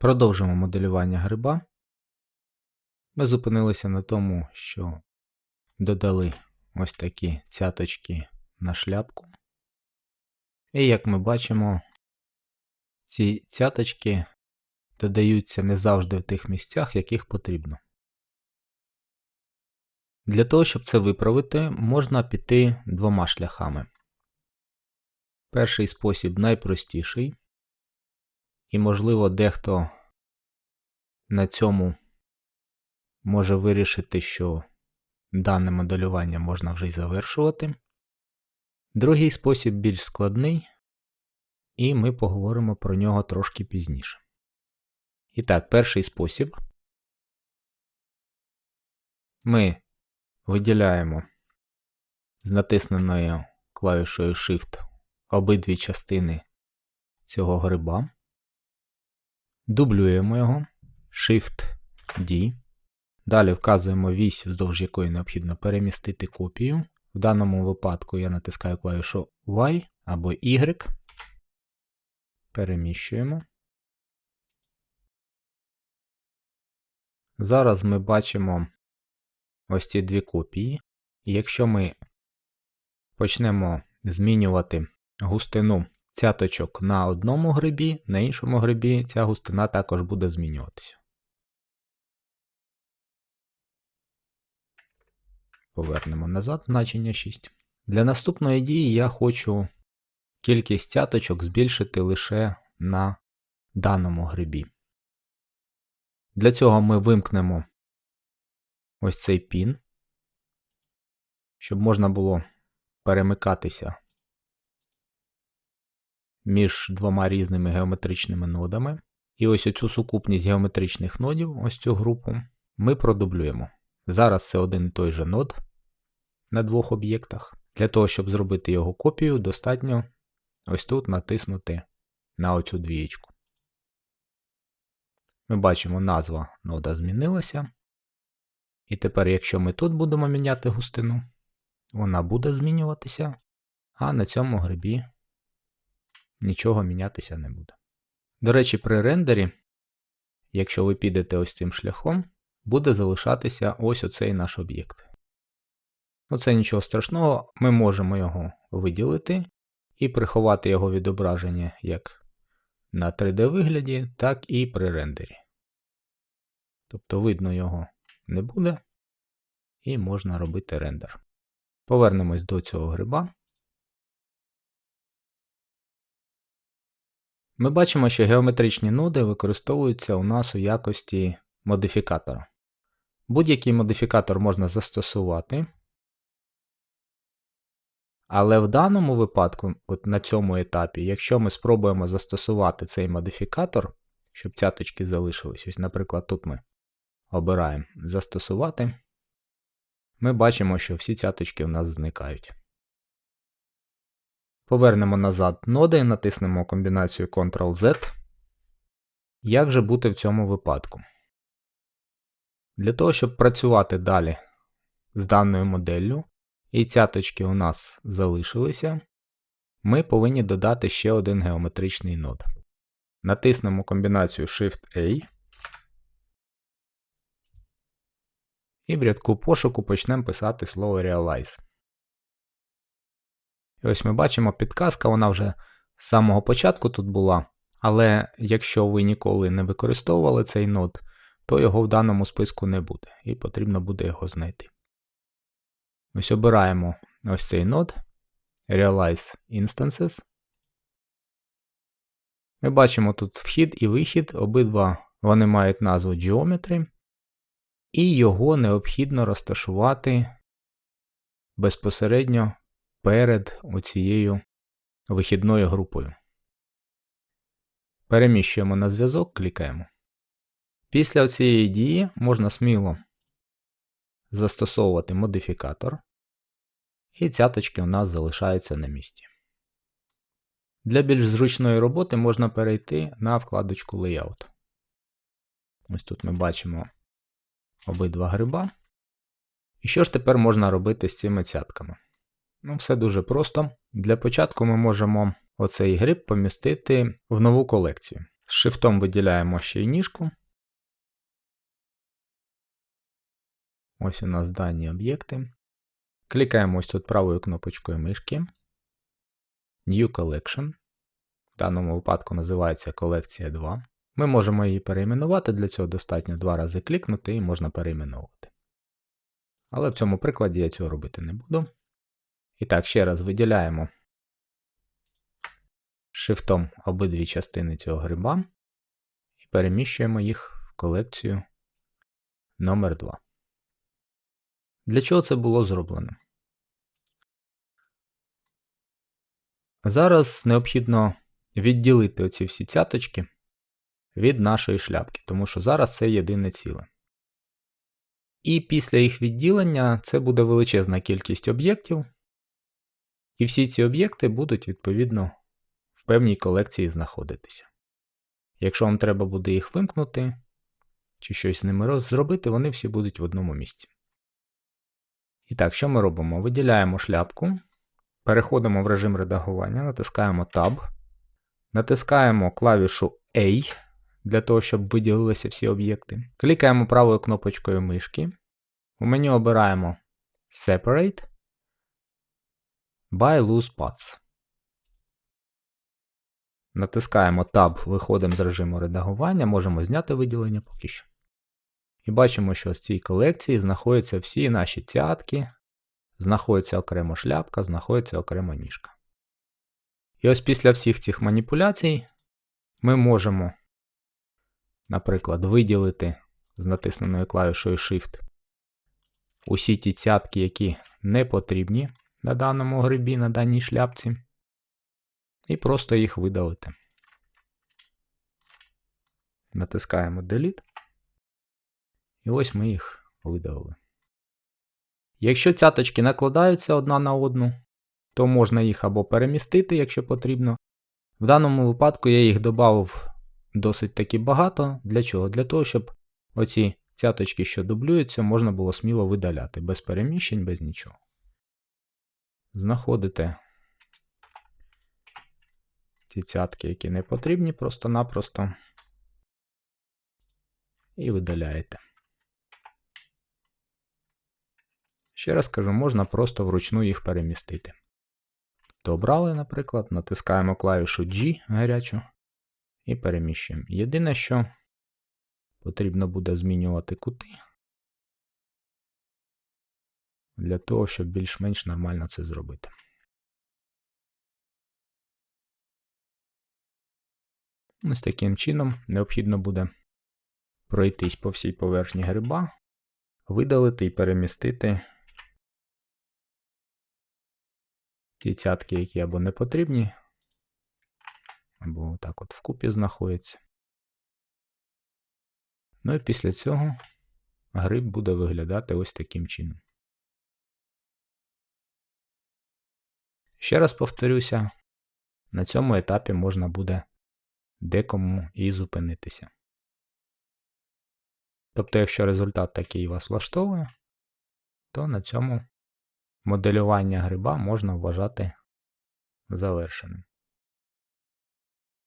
Продовжимо моделювання гриба. Ми зупинилися на тому, що додали ось такі цяточки на шляпку. І як ми бачимо, ці цяточки додаються не завжди в тих місцях, яких потрібно. Для того, щоб це виправити, можна піти двома шляхами. Перший спосіб найпростіший, і, можливо, дехто на цьому може вирішити, що дане моделювання можна вже й завершувати. Другий спосіб більш складний, і ми поговоримо про нього трошки пізніше. І так, перший спосіб. Ми виділяємо з натисненою клавішою Shift обидві частини цього гриба, дублюємо його, Shift-D. Далі вказуємо вісь, вздовж якої необхідно перемістити копію. В даному випадку я натискаю клавішу Y або Y. Переміщуємо. Зараз ми бачимо ось ці дві копії. І якщо ми почнемо змінювати густину цяточок на одному грибі, на іншому грибі ця густина також буде змінюватися. Повернемо назад значення 6. Для наступної дії я хочу кількість цяточок збільшити лише на даному грибі. Для цього ми вимкнемо ось цей пін, щоб можна було перемикатися між двома різними геометричними нодами. І ось оцю сукупність геометричних нодів, ось цю групу, ми продублюємо. Зараз це один і той же нод на двох об'єктах. Для того, щоб зробити його копію, достатньо ось тут натиснути на оцю двієчку. Ми бачимо, назва нода змінилася. І тепер, якщо ми тут будемо міняти густину, вона буде змінюватися, а на цьому грибі нічого мінятися не буде. До речі, при рендері, якщо ви підете ось цим шляхом, буде залишатися ось оцей наш об'єкт. Ну це нічого страшного, ми можемо його виділити і приховати його відображення як на 3D-вигляді, так і при рендері. Тобто видно його не буде, і можна робити рендер. Повернемось до цього гриба. Ми бачимо, що геометричні ноди використовуються у нас у якості модифікатора. Будь-який модифікатор можна застосувати. Але в даному випадку, от на цьому етапі, якщо ми спробуємо застосувати цей модифікатор, щоб цяточки залишились, ось, наприклад, тут ми обираємо застосувати, ми бачимо, що всі цяточки у нас зникають. Повернемо назад ноди і натиснемо комбінацію Ctrl-Z. Як же бути в цьому випадку? Для того, щоб працювати далі з даною моделлю, і цяточки у нас залишилися, ми повинні додати ще один геометричний нод. Натиснемо комбінацію Shift-A. І в рядку пошуку почнемо писати слово Realize. І ось ми бачимо підказка, вона вже з самого початку тут була. Але якщо ви ніколи не використовували цей нод, то його в даному списку не буде, і потрібно буде його знайти. Ось обираємо ось цей нод Realize Instances. Ми бачимо тут вхід і вихід, обидва вони мають назву Geometry, і його необхідно розташувати безпосередньо перед оцією вихідною групою. Переміщуємо на зв'язок, клікаємо. Після цієї дії можна сміло застосовувати модифікатор, і цяточки у нас залишаються на місці. Для більш зручної роботи можна перейти на вкладочку Layout. Ось тут ми бачимо обидва гриба. І що ж тепер можна робити з цими цятками? Ну, все дуже просто. Для початку ми можемо оцей гриб помістити в нову колекцію. З шифтом виділяємо ще й ніжку. Ось у нас дані об'єкти. Клікаємо ось тут правою кнопочкою мишки. New Collection. В даному випадку називається колекція 2. Ми можемо її перейменувати, для цього достатньо два рази клікнути і можна перейменовувати. Але в цьому прикладі я цього робити не буду. І так, ще раз виділяємо шифтом обидві частини цього гриба і переміщуємо їх в колекцію номер 2 Для чого це було зроблено? Зараз необхідно відділити оці всі цяточки від нашої шляпки, тому що зараз це єдине ціле. І після їх відділення це буде величезна кількість об'єктів, і всі ці об'єкти будуть відповідно в певній колекції знаходитися. Якщо вам треба буде їх вимкнути чи щось з ними зробити, вони всі будуть в одному місці. І так, що ми робимо? Виділяємо шляпку, переходимо в режим редагування, натискаємо Tab, натискаємо клавішу A для того, щоб виділилися всі об'єкти. Клікаємо правою кнопочкою мишки. У меню обираємо Separate by Loose Paths. Натискаємо Tab, виходимо з режиму редагування, можемо зняти виділення поки що. І бачимо, що в цій колекції знаходяться всі наші цятки, знаходиться окремо шляпка, знаходиться окремо ніжка. І ось після всіх цих маніпуляцій ми можемо, наприклад, виділити з натисненою клавішою Shift усі ті цятки, які не потрібні на даному грибі, на даній шляпці і просто їх видалити. Натискаємо Delete. І ось ми їх видалили. Якщо цяточки накладаються одна на одну, то можна їх або перемістити, якщо потрібно. В даному випадку я їх додав досить таки багато. Для чого? Для того, щоб оці цяточки, що дублюються, можна було сміло видаляти, без переміщень, без нічого. Знаходите ті цятки, які не потрібні, просто-напросто. І видаляєте. Ще раз кажу, можна просто вручну їх перемістити. То обрали, наприклад, натискаємо клавішу G гарячу і переміщуємо. Єдине, що потрібно буде змінювати кути для того, щоб більш-менш нормально це зробити. Ось таким чином необхідно буде пройтись по всій поверхні гриба, видалити і перемістити ті цятки, які або не потрібні, або так от вкупі знаходяться. Ну і після цього гриб буде виглядати ось таким чином. Ще раз повторюся, на цьому етапі можна буде декому і зупинитися. Тобто, якщо результат такий вас влаштовує, то на цьому моделювання гриба можна вважати завершеним.